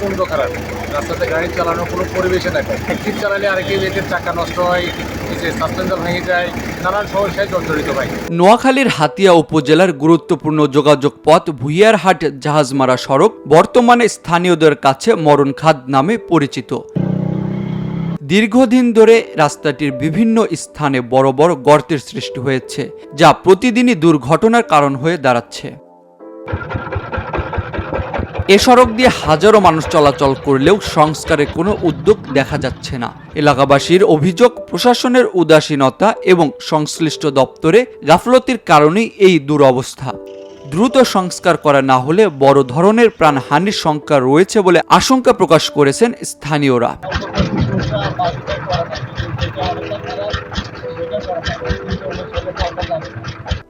প্রচণ্ড খারাপ। রাস্তাতে গাড়ি চালানোর কোনো পরিবেশে নাই। একদিন চালালে আরেকের লেটের চাকা নষ্ট হয় নোয়াখালীর হাতিয়া উপজেলার গুরুত্বপূর্ণ যোগাযোগ পথ ভুইয়ারহাট জাহাজমারা সড়ক বর্তমানে স্থানীয়দের কাছে মরণখাদ নামে পরিচিত। দীর্ঘদিন ধরে রাস্তাটির বিভিন্ন স্থানে বড় বড় গর্তের সৃষ্টি হয়েছে, যা প্রতিদিনই দুর্ঘটনার কারণ হয়ে দাঁড়াচ্ছে। এ সড়ক দিয়ে হাজারো মানুষ চলাচল করলেও সংস্কারের কোনো উদ্যোগ দেখা যাচ্ছে না। এলাকাবাসীর অভিযোগ, প্রশাসনের উদাসীনতা এবং সংশ্লিষ্ট দপ্তরে গাফলতির কারণেই এই দুরবস্থা। দ্রুত সংস্কার করা না হলে বড় ধরনের প্রাণহানির শঙ্কা রয়েছে বলে আশঙ্কা প্রকাশ করেছেন স্থানীয়রা।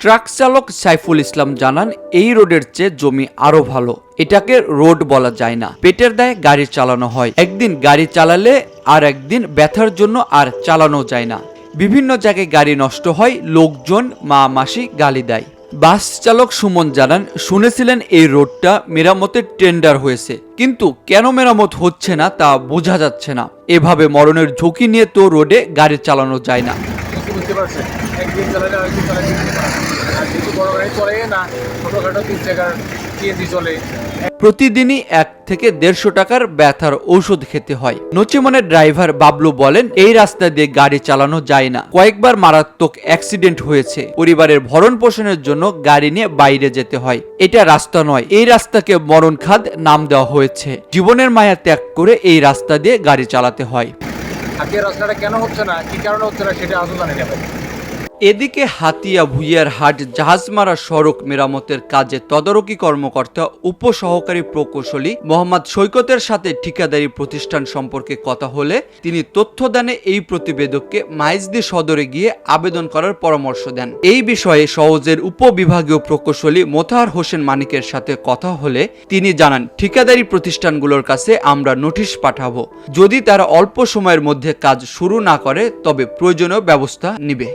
ট্রাক চালক সাইফুল ইসলাম জানান, এই রোডের চেয়ে জমি আরও ভালো। এটাকে রোড বলা যায় না। পেটের দায়ে গাড়ি চালানো হয়। একদিন গাড়ি চালালে আর একদিন ব্যথার জন্য আর চালানো যায় না। বিভিন্ন জায়গায় গাড়ি নষ্ট হয়, লোকজন, মা, মাসি গালি দেয়। বাস চালক সুমন জানান, শুনেছিলেন এই রোডটা মেরামতের টেন্ডার হয়েছে। কিন্তু কেন মেরামত হচ্ছে না তা বোঝা যাচ্ছে না। এভাবে মরণের ঝুঁকি নিয়ে তো রোডে গাড়ি চালানো যায় না। কিছু বুঝতে পারছেন? একদিন চালালে আরেকদিন না। আর যেহেতু বড় গাড়ি চলে না, ছোটোখাটো তিন চাকার সিএনজি চলে। প্রতিদিনই এক থেকে দেড়শো টাকার ব্যথার ঔষধ খেতে হয়। নচিমনের ড্রাইভার বাবলু বলেন, এই রাস্তা দিয়ে গাড়ি চালানো যায় না। কয়েকবার মারাত্মক অ্যাক্সিডেন্ট হয়েছে। পরিবারের ভরণ পোষণের জন্য গাড়ি নিয়ে বাইরে যেতে হয়। এটা রাস্তা নয়, এই রাস্তাকে মরণ খাদ নাম দেওয়া হয়েছে। জীবনের মায়া ত্যাগ করে এই রাস্তা দিয়ে গাড়ি চালাতে হয়। আজকে রাস্তাটা কেন হচ্ছে না কি কারণে হচ্ছে না সেটা আজও জানি না ভাই এদিকে হাতিয়া ভুইয়ার হাট, জাহাজমারা সড়ক মেরামতের কাজে তদারকি কর্মকর্তা, উপসহকারী প্রকৌশলী মোহাম্মদ সৈকতের সাথে ঠিকাদারি প্রতিষ্ঠান সম্পর্কে কথা হলে তিনি তথ্যদানে এই প্রতিবেদককে মাইজদি সদরে গিয়ে আবেদন করার পরামর্শ দেন। এই বিষয়ে সহজের উপবিভাগীয় প্রকৌশলী মোতাহার হোসেন মানিকের সাথে কথা হলে তিনি জানান, ঠিকাদারি প্রতিষ্ঠানগুলোর কাছে আমরা নোটিশ পাঠাবো। যদি তারা অল্প সময়ের মধ্যে কাজ শুরু না করে, তবে প্রয়োজনীয় ব্যবস্থা নিবে।